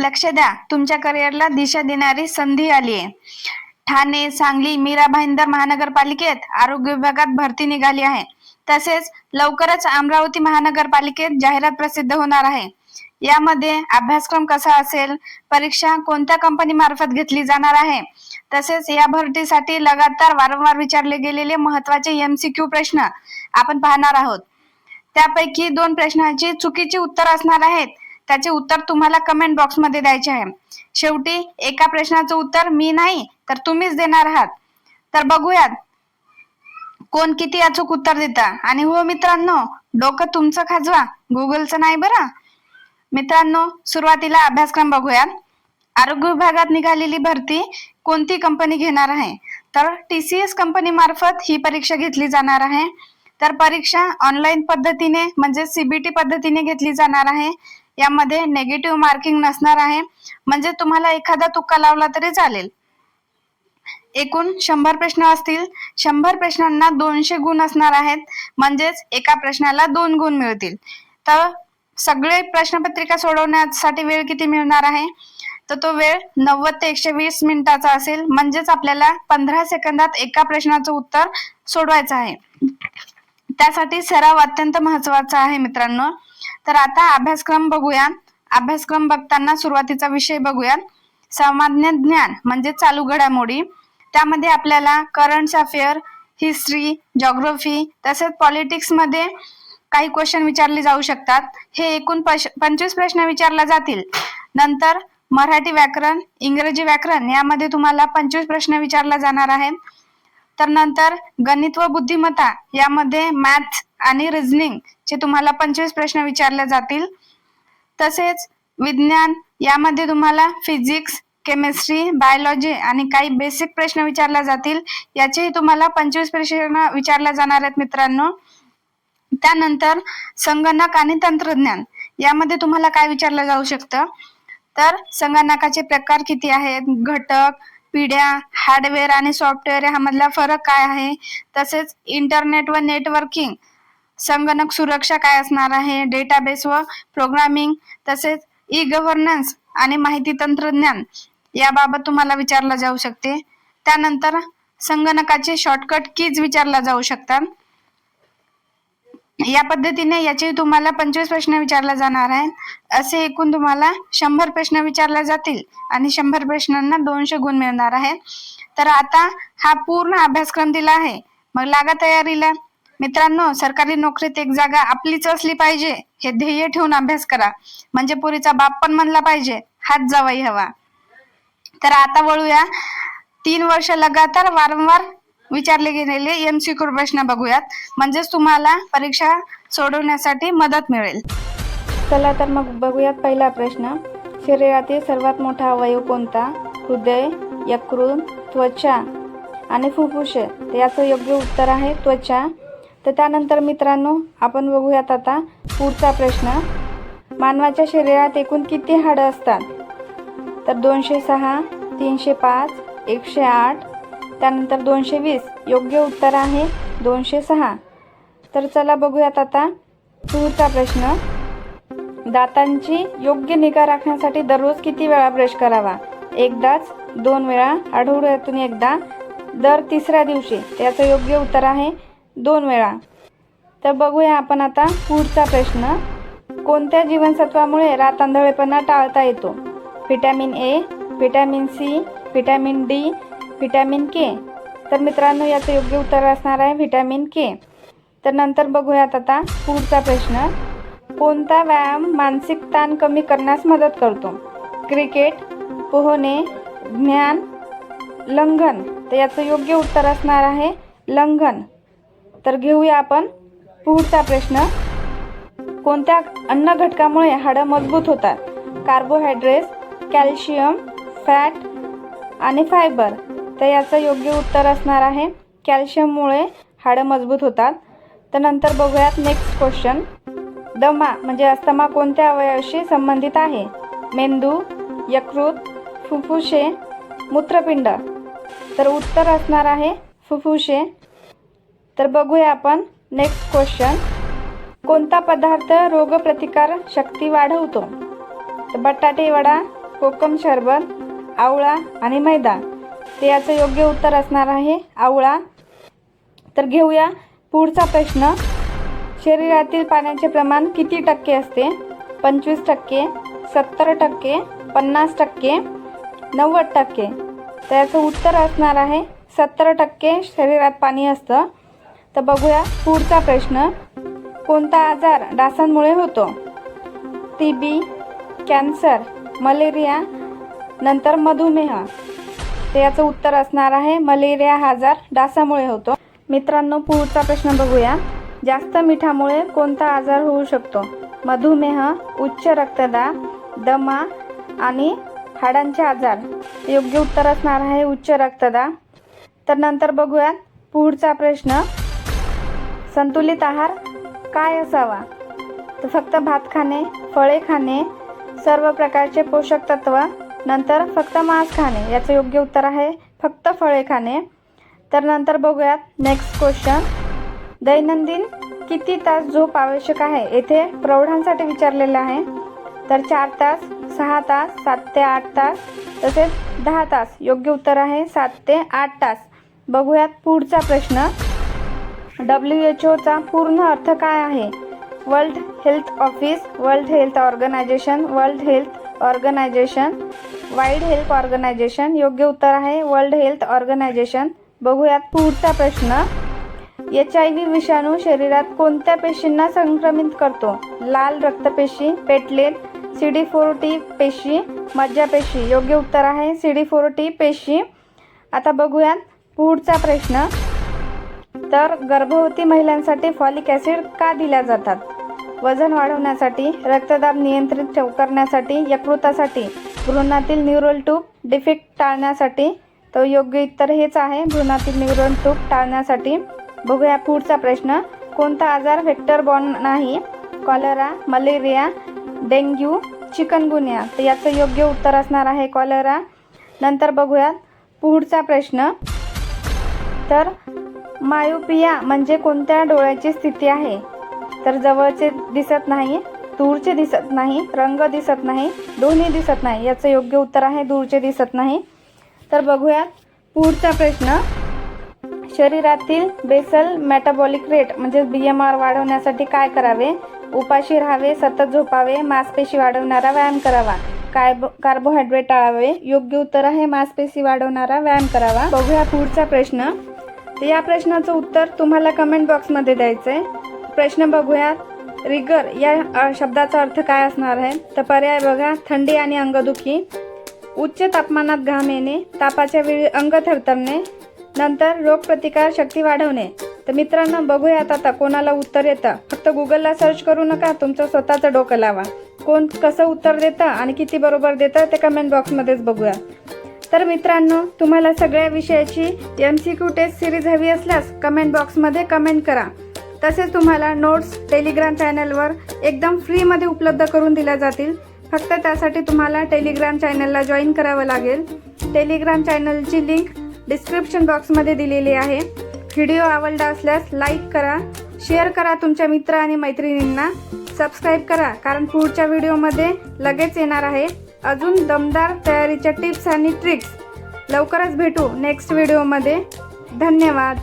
लक्ष द्या. तुमच्या करिअरला दिशा देणारी संधी आली आहे. ठाणे सांगली मीरा भाईंदर महानगरपालिकेत आरोग्य विभागात भरती निघाली आहे. तसेच लवकरच अमरावती महानगरपालिकेत जाहिरात प्रसिद्ध होणार आहे. यामध्ये अभ्यासक्रम कसा असेल परीक्षा कोणत्या कंपनी मार्फत घेतली जाणार आहे? तसेच या भरतीसाठी लगातार वारंवार विचारले गेलेले महत्त्वाचे एमसीक्यू प्रश्न आपण पाहणार आहोत. त्यापैकी दोन प्रश्नाची चुकीची उत्तर असणार आहेत. त्याचे उत्तर तुम्हाला कमेंट बॉक्समध्ये द्यायचे आहे. शेवटी एका प्रश्नाचं उत्तर मी नाही तर तुम्हीच देणार आहात. तर बघूयात. कोण किती अचूक उत्तर देता? आणि हो मित्रांनो डोकं तुमचं खाजवा गुगलचं नाही बरं? मित्रांनो सुरुवातीला अभ्यासक्रम बघूयात. आरोग्य विभागात निघालेली भरती कोणती कंपनी घेणार आहे? तर टी सी एस कंपनी मार्फत ही परीक्षा घेतली जाणार आहे. तर परीक्षा ऑनलाईन पद्धतीने म्हणजे सीबीटी पद्धतीने घेतली जाणार आहे. यामध्ये नेगेटिव्ह मार्किंग नसणार आहे. म्हणजे तुम्हाला एखादा तुक्का लावला तरी चालेल. एकूण शंभर प्रश्न असतील. शंभर प्रश्नांना दोनशे गुण असणार आहेत. म्हणजेच एका प्रश्नाला दोन गुण मिळतील. तर सगळे प्रश्नपत्रिका सोडवण्यासाठी वेळ किती मिळणार आहे? तर तो वेळ नव्वद ते एकशे वीस मिनिटाचा असेल. म्हणजेच आपल्याला पंधरा सेकंदात एका प्रश्नाचं उत्तर सोडवायचं आहे. त्यासाठी सराव अत्यंत महत्त्वाचा आहे मित्रांनो. तर आता अभ्यासक्रम बघूया अभ्यासक्रम बघताना सुरुवातीचा विषय बघूया सामान्य ज्ञान म्हणजे चालू घडामोडी. त्यामध्ये आपल्याला करंट अफेअर हिस्ट्री जॉग्रफी तसेच पॉलिटिक्समध्ये काही क्वेश्चन विचारले जाऊ शकतात. हे एकूण पंचवीस प्रश्न विचारले जातील. नंतर मराठी व्याकरण इंग्रजी व्याकरण यामध्ये तुम्हाला पंचवीस प्रश्न विचारला जाणार आहे तर नंतर गणित व बुद्धिमत्ता यामध्ये मॅथ्स आणि रिझनिंग चे तुम्हाला पंचवीस प्रश्न विचारले जातील. तसेच विज्ञान यामध्ये तुम्हाला फिजिक्स केमिस्ट्री बायोलॉजी आणि काही बेसिक प्रश्न विचारले जातील. याचेही तुम्हाला पंचवीस प्रश्न विचारले जाणार आहेत मित्रांनो. त्यानंतर संगणक आणि तंत्रज्ञान यामध्ये तुम्हाला काय विचारलं जाऊ शकतं? तर संगणकाचे प्रकार किती आहेत? घटक पिढ्या हार्डवेअर आणि सॉफ्टवेअर ह्यामधला फरक काय आहे? तसेच इंटरनेट व नेटवर्किंग संगणक सुरक्षा काय असणार आहे? डेटाबेस व प्रोग्रामिंग तसेच ई गव्हर्नन्स आणि माहिती तंत्रज्ञान याबाबत तुम्हाला विचारलं जाऊ शकते. त्यानंतर संगणकाचे शॉर्टकट कीज विचारला जाऊ शकतात. या पद्धतीने याचे तुम्हाला पंचवीस प्रश्न विचारले जाणार आहेत. असे एकूण तुम्हाला शंभर प्रश्न विचारले जातील आणि शंभर प्रश्नांना दोनशे गुण मिळणार आहेत. तर आता हा पूर्ण अभ्यासक्रम दिला आहे. मग लागा तयारीला. मित्रांनो सरकारी नोकरीत एक जागा आपलीच असली पाहिजे हे ध्येय ठेवून अभ्यास करा. म्हणजे पुरीचा बाप पण म्हणला पाहिजे हात जावाई हवा. तर आता वळूया. तीन वर्ष लगातार वारंवार विचारले गेलेले एमसीक्यू प्रश्न बघूयात. म्हणजेच तुम्हाला परीक्षा सोडवण्यासाठी मदत मिळेल. चला तर मग बघूयात पहिला प्रश्न. शरीरातील सर्वात मोठा अवयव कोणता? हृदय यकृत त्वचा आणि फुफ्फुसे. याचं योग्य उत्तर आहे त्वचा. तर त्यानंतर मित्रांनो आपण बघूयात आता पुढचा प्रश्न. मानवाच्या शरीरात एकूण किती हाडं असतात? तर दोनशे सहा तीनशे पाच एकशे आठ त्यानंतर दोनशे वीस. योग्य उत्तर आहे दोनशे सहा. तर चला बघूयात आता पुढचा प्रश्न. दातांची योग्य निगा राखण्यासाठी दररोज किती वेळा ब्रश करावा? एकदाच दोन वेळा आठवड्यातून एकदा. दर तिसऱ्या दिवशी. त्याचं योग्य उत्तर आहे दोन वेळा. तर बघूया आपण आता पुढचा प्रश्न. कोणत्या जीवनसत्वामुळे रातांधळेपणा टाळता येतो? Vitamin A vitamin C vitamin D vitamin K. तर मित्रांनो याचं योग्य उत्तर असणार आहे व्हिटॅमिन के. तर नंतर बघूयात आता पुढचा प्रश्न. कोणता व्यायाम मानसिक ताण कमी करण्यास मदत करतो? क्रिकेट पोहणे ज्ञान लंघन. तर याचं योग्य उत्तर असणार आहे लंघन. तर घेऊया आपण पुढचा प्रश्न. कोणत्या अन्न घटकामुळे हाडं मजबूत होतात? कार्बोहायड्रेट्स कॅल्शियम फॅट आणि फायबर. तर याचं योग्य उत्तर असणार आहे कॅल्शियममुळे हाडं मजबूत होतात. तर नंतर बघूयात नेक्स्ट क्वेश्चन. दमा म्हणजे अस्थमा कोणत्या अवयवाशी संबंधित आहे? मेंदू यकृत फुफ्फुसे मूत्रपिंड. तर उत्तर असणार आहे फुफ्फुसे तर बघूया आपण नेक्स्ट क्वेश्चन कोणता पदार्थ रोगप्रतिकार शक्ती वाढवतो? तर बटाटे वडा कोकम शरबत आवळा आणि मैदा. तर याचं योग्य उत्तर असणार आहे आवळा. तर घेऊया पुढचा प्रश्न. शरीरातील पाण्याचे प्रमाण किती टक्के असते? पंचवीस टक्के सत्तर टक्के पन्नास टक्के नव्वद टक्के. तर याचं उत्तर असणार आहे सत्तर टक्के शरीरात पाणी असतं. तर बघूया पुढचा प्रश्न. कोणता आजार डासांमुळे होतो? टी बी कॅन्सर मलेरिया नंतर मधुमेह. तर याचं उत्तर असणार आहे मलेरिया हा आजार डासामुळे होतो. मित्रांनो पुढचा प्रश्न बघूया. जास्त मिठामुळे कोणता आजार होऊ शकतो? मधुमेह उच्च रक्तदाब दमा आणि हाडांचे आजार. योग्य उत्तर असणार आहे उच्च रक्तदाब. तर नंतर बघूया पुढचा प्रश्न. संतुलित आहार काय असावा? तर फक्त भात खाणे फळे खाणे सर्व प्रकारचे पोषक तत्व नंतर फक्त मांस खाणे याचं योग्य उत्तर आहे फक्त फळे खाणे. तर नंतर बघूयात नेक्स्ट क्वेश्चन दैनंदिन किती तास झोप आवश्यक आहे? येथे प्रौढांसाठी विचारलेलं आहे. तर चार तास सहा तास सात ते आठ तास तसेच दहा तास. योग्य उत्तर आहे सात ते आठ तास. बघूयात पुढचा प्रश्न. डब्ल्यू एच ओचा पूर्ण अर्थ काय आहे? World health office world health organisation world health organisation wild health organisation योग्य उत्तर आहे. वर्ल्ड हेल्थ ऑर्गनायझेशन बघूयात पुढचा प्रश्न. एच आय व्ही विषाणू शरीरात कोणत्या पेशींना संक्रमित करतो? लाल रक्तपेशी platelet C D four T पेशी. मज्जापेशी योग्य उत्तर आहे. सी डी फोर टी पेशी. आता बघूयात पुढचा प्रश्न. तर गर्भवती महिलांसाठी फॉलिक ॲसिड का दिल्या जातात? वजन वाढवण्यासाठी रक्तदाब नियंत्रित ठेव करण्यासाठी यकृतासाठी भ्रूणातील न्यूरल ट्यूब डिफेक्ट टाळण्यासाठी तर योग्य उत्तर हेच आहे. भ्रूणातील न्यूरल ट्यूब टाळण्यासाठी बघूया पुढचा प्रश्न. कोणता आजार व्हेक्टर बॉर्न नाही? Cholera malaria dengue chikungunya. तर याचं योग्य उत्तर असणार आहे कॉलरा. नंतर बघूयात पुढचा प्रश्न. तर मायोपिया म्हणजे कोणत्या डोळ्याची स्थिती आहे? तर जवळचे दिसत नाही दूरचे दिसत नाही रंग दिसत नाही दोन्ही दिसत नाही याचं योग्य उत्तर आहे दूरचे दिसत नाही. तर बघूयात पुढचा प्रश्न. शरीरातील बेसल मेटाबॉलिक रेट म्हणजे बी एम आर वाढवण्यासाठी काय करावे? उपाशी राहावे सतत झोपावे मांसपेशी वाढवणारा व्यायाम करावा. कार्बो कार्बोहायड्रेट टाळावे? योग्य उत्तर आहे मांसपेशी वाढवणारा व्यायाम करावा. बघूया पुढचा प्रश्न. तर या प्रश्नाचं उत्तर तुम्हाला कमेंट बॉक्समध्ये द्यायचं आहे प्रश्न बघूया रिगर या शब्दाचा अर्थ काय असणार आहे? तर पर्याय बघा. थंडी आणि अंगदुखी. उच्च तापमानात घाम येणे. तापाच्या वेळी अंग थरथरणे. नंतर रोगप्रतिकार शक्ती वाढवणे. तर मित्रांनो बघूयात आता कोणाला उत्तर येतं. फक्त गुगलला सर्च करू नका. तुमचं स्वतःचं डोकं लावा. कोण कसं उत्तर देतं आणि किती बरोबर देतं ते कमेंट बॉक्समध्येच बघूया. तर मित्रांनो तुम्हाला सगळ्या विषयाची M C Q test series हवी असल्यास कमेंट बॉक्समध्ये कमेंट करा. तसेच तुम्हाला नोट्स टेलिग्राम चॅनलवर एकदम फ्रीमध्ये उपलब्ध करून दिल्या जातील. फक्त त्यासाठी तुम्हाला टेलिग्राम चॅनलला जॉईन करावं लागेल. टेलिग्राम चॅनलची लिंक डिस्क्रिप्शन बॉक्समध्ये दिलेली आहे. व्हिडिओ आवडला असल्यास लाईक करा शेअर करा तुमच्या मित्र आणि मैत्रिणींना. सबस्क्राईब करा कारण पुढच्या व्हिडिओमध्ये लगेच येणार आहे. अजून दमदार तयारीच्या टिप्स आणि ट्रिक्स लवकरच भेटू नेक्स्ट व्हिडिओमध्ये. धन्यवाद.